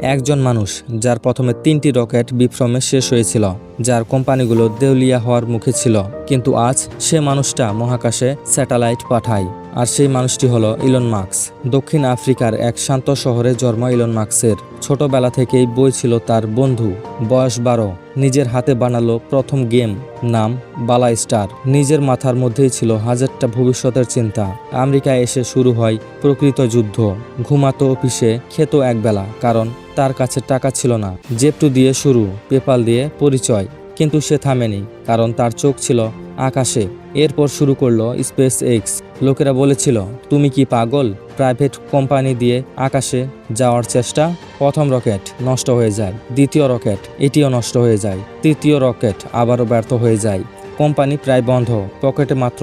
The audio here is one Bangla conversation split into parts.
একজন মানুষ যার প্রথমে তিনটি রকেট বিক্রমে শেষ হয়েছিল। যার কোম্পানিগুলো দেউলিয়া হওয়ার মুখে ছিল। কিন্তু আজ সে মানুষটা মহাকাশে স্যাটেলাইট পাঠায়। আর সেই মানুষটি হলো ইলন মার্কস দক্ষিণ আফ্রিকার এক শান্ত শহরে জন্ম ইলন মার্কসের ছোটবেলা থেকেই বই ছিল তার বন্ধু। বয়স বারো। নিজের হাতে বানালো প্রথম গেম নাম বালা স্টার। নিজের মাথার মধ্যেই ছিল হাজারটা ভবিষ্যতের চিন্তা। আমেরিকায় এসে শুরু হয় প্রকৃত যুদ্ধ। ঘুমাতো অফিসে, খেত একবেলা। কারণ তার কাছে টাকা ছিল না। জেপটু দিয়ে শুরু, পেপাল দিয়ে পরিচয়। কিন্তু সে থামেনি, কারণ তার চোখ ছিল আকাশে। এরপর শুরু করল স্পেস এক্স লোকেরা বলেছিল, তুমি কি পাগল? প্রাইভেট কোম্পানি দিয়ে আকাশে যাওয়ার চেষ্টা? প্রথম রকেট নষ্ট হয়ে যায়, দ্বিতীয় রকেট এটিও নষ্ট হয়ে যায়, তৃতীয় রকেট আবারও ব্যর্থ হয়ে যায়। কোম্পানি প্রায় বন্ধ, পকেটে মাত্র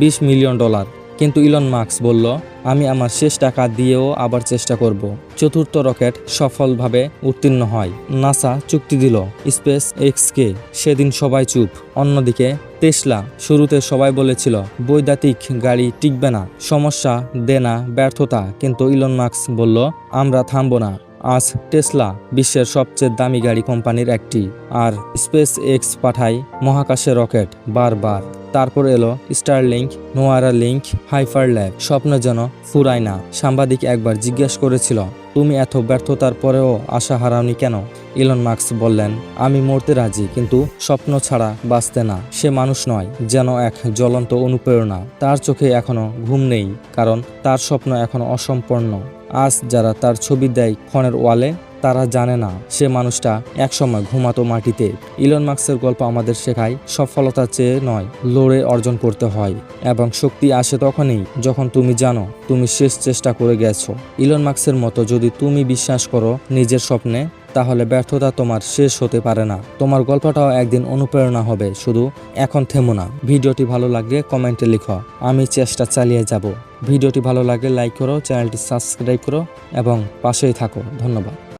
বিশ মিলিয়ন ডলার। কিন্তু ইলন মার্কস বলল, আমি আমার শেষ টাকা দিয়েও আবার চেষ্টা করব। চতুর্থ রকেট সফলভাবে উত্তীর্ণ হয়। নাসা চুক্তি দিল, স্পেস এক্সকে। সেদিন সবাই চুপ। অন্যদিকে টেসলা শুরুতে সবাই বলেছিল বৈদ্যুতিক গাড়ি টিকবে না, সমস্যা দেনা ব্যর্থতা। কিন্তু ইলন মার্কস বলল, আমরা থামবো না। আজ টেসলা বিশ্বের সবচেয়ে দামি গাড়ি কোম্পানির একটি, আর স্পেস এক্স পাঠায় মহাকাশে রকেট বারবার। তারপর এলো স্টারলিংক, নোয়ারা লিঙ্ক হাইফার ল্যাব স্বপ্ন যেন ফুরায় না। সাংবাদিক একবার জিজ্ঞেস করেছিল, তুমি এত ব্যর্থতার পরেও আশা হারাওনি কেন? ইলন মার্কস বললেন, আমি মরতে রাজি, কিন্তু স্বপ্ন ছাড়া বাঁচতে না। সে মানুষ নয়, যেন এক জ্বলন্ত অনুপ্রেরণা। তার চোখে এখনও ঘুম নেই, কারণ তার স্বপ্ন এখনও অসম্পূর্ণ। আজ যারা তার ছবি দেয় ফোনের ওয়ালে তারা জানে না। সে মানুষটা একসময় ঘুমাতো মাটিতে। ইলন মার্কসের গল্প আমাদের শেখায় সফলতা চেয়ে নয়, লড়ে অর্জন করতে হয় এবং শক্তি আসে তখনই যখন তুমি জানো, তুমি শেষ চেষ্টা করে গেছো। ইলন মার্কসের মতো যদি তুমি বিশ্বাস করো নিজের স্বপ্নে, তাহলে ব্যর্থতা তোমার শেষ হতে পারে না। তোমার গল্পটাও একদিন অনুপ্রেরণা হবে, শুধু এখন থেমো না। ভিডিওটি ভালো লাগলে কমেন্টে লিখো, আমি চেষ্টা চালিয়ে যাব। ভিডিওটি ভালো লাগলে লাইক করো, চ্যানেলটি সাবস্ক্রাইব করো এবং পাশেই থাকো। ধন্যবাদ।